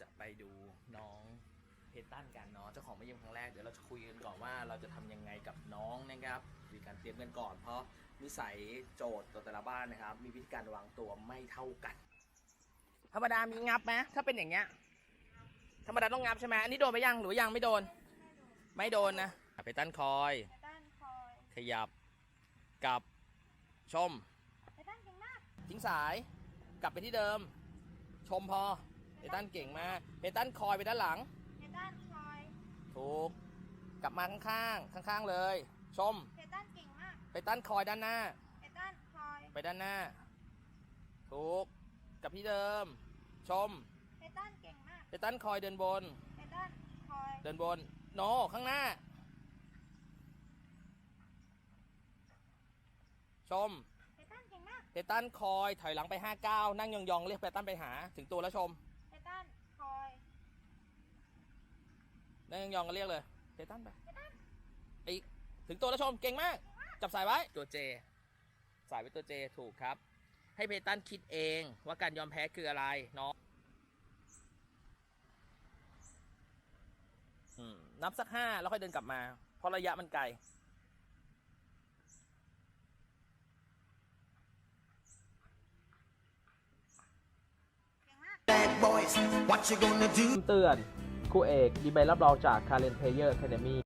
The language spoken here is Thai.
จะไปดูน้องเพตันกันเนาะเจ้าของมาเยี่ยมครั้งแรกเดี๋ยวเราจะคุยกันก่อนว่าเราจะทำยังไงกับน้องนะครับมีการเตรียมกันก่อน เพราะนิสัยโจทย์ตัวแต่ละบ้านนะครับ มีวิธีการวางตัวไม่เท่ากัน ธรรมดามีงับไหมถ้าเป็นอย่างเงี้ยธรรมดาต้องงับใช่ไหมอันนี้โดนไปยังหรือว่ายังไม่โดน ไม่โดนนะเพตันคอยไททันคอย ขยับกลับชมไททันเก่งมากทิ้งสายกลับไปที่เดิม ชมพอเพ ตันเก่งมากเพตันคอยไปด้านหลังไททันคอย ถูก กลับมาข้างๆ ข้างๆเลย ชมไททันเก่งมากไปตั้นคอยด้านหน้าไททันคอย ไปด้านหน้า ถูก กลับที่เดิม ชมไททันเก่งมากไปตั้นคอยเดินบนไททันคอย เดินบน โน ข้างหน้า ชมไททันเก่งมาก เพตันคอยถอยหลังไป 59 นั่งยองๆ เรียกเพตันไปหา ถึงตัวแล้วชม ไททันคอยนั่งยองๆก็เรียกเลยเพตันไปไททันอีกถึงตัวแล้วชมเก่งมาก จับสายไว้ตัวเจ สายไว้ตัวเจถูกครับ ให้เพตันคิดเองว่าการยอมแพ้คืออะไรเนาะอืมนับสักห้าแล้วค่อยเดินกลับมา เพราะระยะมันไกล เก่งมาก Bad boys, what you gonna do? เตือนครูเอก มีใบรับรองจาก Current Player Academy